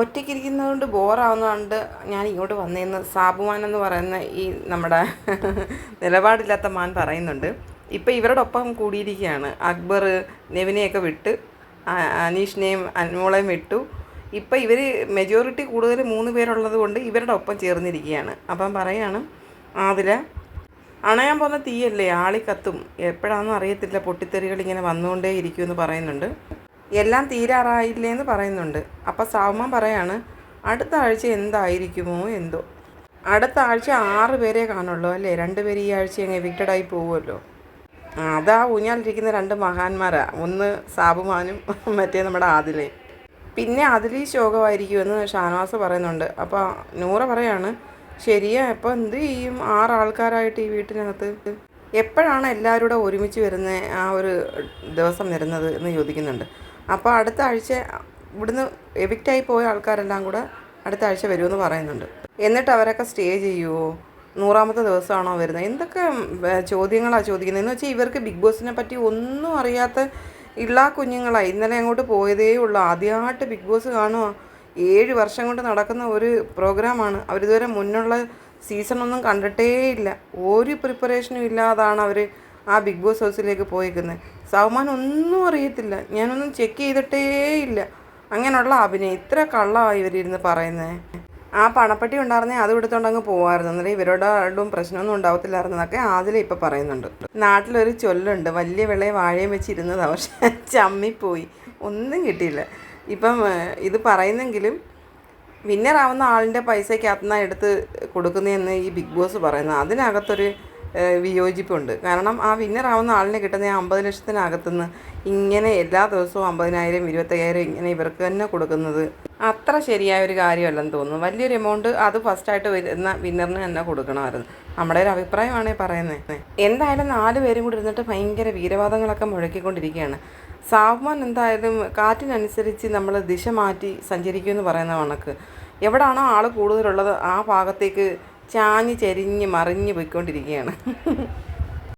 ഒറ്റയ്ക്കിരിക്കുന്നതുകൊണ്ട് ബോറാവുന്നതുകൊണ്ട് ഞാൻ ഇങ്ങോട്ട് വന്നേന്ന് സാബുമാൻ എന്ന് പറയുന്ന ഈ നമ്മുടെ നിലപാടില്ലാത്ത മാൻ പറയുന്നുണ്ട്. ഇപ്പം ഇവരോടൊപ്പം കൂടിയിരിക്കുകയാണ്. അക്ബർ നെവിനെയൊക്കെ വിട്ട് അനീഷിനെയും അൻമോളെയും വിട്ടു. ഇപ്പം ഇവർ മെജോറിറ്റി കൂടുതൽ മൂന്ന് പേരുള്ളത് കൊണ്ട് ഇവരുടെ ഒപ്പം ചേർന്നിരിക്കുകയാണ്. അപ്പം പറയാണ് അതിൽ അണയാൻ പോകുന്ന തീയല്ലേ? ആളിക്കത്തും. കത്തും എപ്പോഴാണെന്ന് അറിയത്തില്ല. പൊട്ടിത്തെറികൾ ഇങ്ങനെ വന്നുകൊണ്ടേ ഇരിക്കുമെന്ന് പറയുന്നുണ്ട്. എല്ലാം തീരാറായില്ലേന്ന് പറയുന്നുണ്ട്. അപ്പം സൗമ പറയാണ് അടുത്ത ആഴ്ച എന്തായിരിക്കുമോ? എന്തോ. അടുത്ത ആഴ്ച ആറ് പേരെ കാണുള്ളൂ അല്ലേ? രണ്ട് പേര് ഈ ആഴ്ച അങ്ങ് എവിക്റ്റഡായി പോകുമല്ലോ അതാ ഊഞ്ഞാലിരിക്കുന്ന രണ്ട് മഹാന്മാരാ. ഒന്ന് സാബുമാനും മറ്റേ നമ്മുടെ ആദിലയും പിന്നെ അതിലീ ശോകമായിരിക്കുമെന്ന് ഷാനവാസ് പറയുന്നുണ്ട്. അപ്പോൾ നൂറ പറയാണ് ശരിയാ അപ്പോൾ എന്ത് ചെയ്യും? ആറ് ഈ വീട്ടിനകത്ത് എപ്പോഴാണ് എല്ലാവരും കൂടെ ഒരുമിച്ച് വരുന്ന? ആ ഒരു ദിവസം വരുന്നത്? എന്ന് ചോദിക്കുന്നുണ്ട്. അപ്പോൾ അടുത്ത ആഴ്ച ഇവിടുന്ന് എവിക്റ്റായി പോയ ആൾക്കാരെല്ലാം കൂടെ അടുത്ത ആഴ്ച വരുമെന്ന് പറയുന്നുണ്ട്. എന്നിട്ട് അവരൊക്കെ സ്റ്റേ ചെയ്യുമോ നൂറാമത്തെ ദിവസമാണോ വരുന്നത്? എന്തൊക്കെ ചോദ്യങ്ങളാണ് ചോദിക്കുന്നത്? എന്ന് വെച്ചാൽ ഇവർക്ക് ബിഗ് ബോസിനെ പറ്റി ഒന്നും അറിയാത്ത ഇള്ളാ കുഞ്ഞുങ്ങളാണ് ഇന്നലെ അങ്ങോട്ട് പോയതേ ഉള്ളൂ. ആദ്യമായിട്ട് ബിഗ് ബോസ് കാണുക ഏഴ് വർഷം കൊണ്ട് നടക്കുന്ന ഒരു പ്രോഗ്രാമാണ്. അവരിതുവരെ മുന്നുള്ള സീസണൊന്നും കണ്ടിട്ടേ ഇല്ല. ഒരു പ്രിപ്പറേഷനും ഇല്ലാതാണ് അവർ ആ ബിഗ് ബോസ് ഹൗസിലേക്ക് പോയേക്കുന്നത് സൗമാൻ ഒന്നും അറിയത്തില്ല. ഞാനൊന്നും ചെക്ക് ചെയ്തിട്ടേ ഇല്ല. അങ്ങനെയുള്ള അഭിനയം. ഇത്ര കള്ളമാണ് ഇവരിരുന്ന് പറയുന്നത് ആ പണപ്പെട്ടി ഉണ്ടായിരുന്നേ അത് എടുത്തോണ്ട് പോവായിരുന്നു. എന്നാലും ഇവരോടും പ്രശ്നമൊന്നും ഉണ്ടാവത്തില്ലായിരുന്നു എന്നൊക്കെ ആദില ഇപ്പം പറയുന്നുണ്ട്. നാട്ടിലൊരു ചൊല്ലുണ്ട്. വലിയ വിളയെ വാഴയും വെച്ചിരുന്നത് പക്ഷെ ചമ്മിപ്പോയി. ഒന്നും കിട്ടിയില്ല. ഇപ്പം ഇത് പറയുന്നെങ്കിലും വിന്നറാവുന്ന ആളിന്റെ പൈസയ്ക്കകത്തുനിന്നാണ് എടുത്ത് കൊടുക്കുന്നതെന്ന് ഈ ബിഗ് ബോസ് പറയുന്നത്. അതിനകത്തൊരു വിയോജിപ്പുണ്ട്. കാരണം ആ വിന്നറാവുന്ന ആളിനെ കിട്ടുന്ന ആ അമ്പത് ലക്ഷത്തിനകത്തുനിന്ന് ഇങ്ങനെ എല്ലാ ദിവസവും അമ്പതിനായിരം ഇരുപത്തയ്യായിരം ഇങ്ങനെ ഇവർക്ക് തന്നെ കൊടുക്കുന്നത് അത്ര ശരിയായ ഒരു കാര്യമല്ലെന്ന് തോന്നുന്നു. വലിയൊരു എമൗണ്ട് അത് ഫസ്റ്റായിട്ട് വരുന്ന വിന്നറിന് തന്നെ കൊടുക്കണമായിരുന്നു. നമ്മുടെ ഒരു അഭിപ്രായമാണ് പറയുന്നത് എന്തായാലും നാല് പേരും കൂടി ഇരുന്നിട്ട് ഭയങ്കര വീരവാദങ്ങളൊക്കെ മുഴക്കിക്കൊണ്ടിരിക്കുകയാണ്. സാഹ്മാൻ എന്തായാലും കാറ്റിനനുസരിച്ച് നമ്മൾ ദിശ മാറ്റി സഞ്ചരിക്കുമെന്ന് പറയുന്ന കണക്ക്. എവിടാണോ ആൾ കൂടുതലുള്ളത് ആ ഭാഗത്തേക്ക് ചാഞ്ഞ് ചെരിഞ്ഞ് മറിഞ്ഞ് പോയിക്കൊണ്ടിരിക്കുകയാണ്.